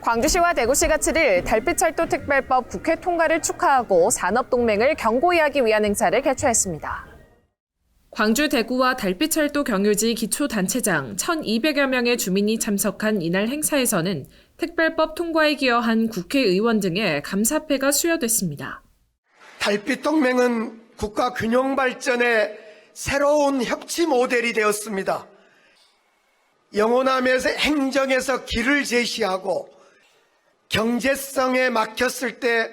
광주시와 대구시가 7일 달빛철도 특별법 국회 통과를 축하하고 산업동맹을 경고히 하기 위한 행사를 개최했습니다. 광주 대구와 달빛철도 경유지 기초단체장 1,200여 명의 주민이 참석한 이날 행사에서는 특별법 통과에 기여한 국회의원 등의 감사패가 수여됐습니다. 달빛 동맹은 국가 균형 발전의 새로운 협치 모델이 되었습니다. 영호남에서 행정에서 길을 제시하고 경제성에 막혔을 때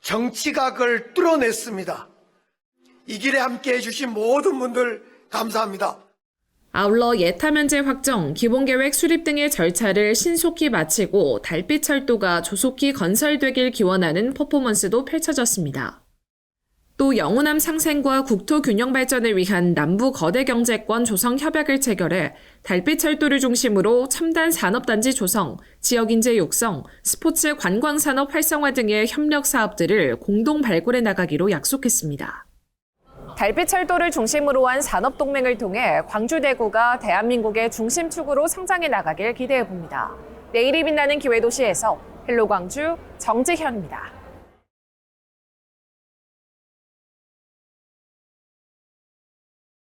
정치각을 뚫어냈습니다. 이 길에 함께 해 주신 모든 분들 감사합니다. 아울러 예타 면제 확정, 기본계획 수립 등의 절차를 신속히 마치고 달빛철도가 조속히 건설되길 기원하는 퍼포먼스도 펼쳐졌습니다. 또 영호남 상생과 국토 균형 발전을 위한 남부 거대 경제권 조성 협약을 체결해 달빛 철도를 중심으로 첨단 산업 단지 조성, 지역 인재 육성, 스포츠 관광 산업 활성화 등의 협력 사업들을 공동 발굴해 나가기로 약속했습니다. 달빛 철도를 중심으로 한 산업 동맹을 통해 광주대구가 대한민국의 중심축으로 성장해 나가길 기대해 봅니다. 내일이 빛나는 기회도시에서 헬로 광주 정지현입니다.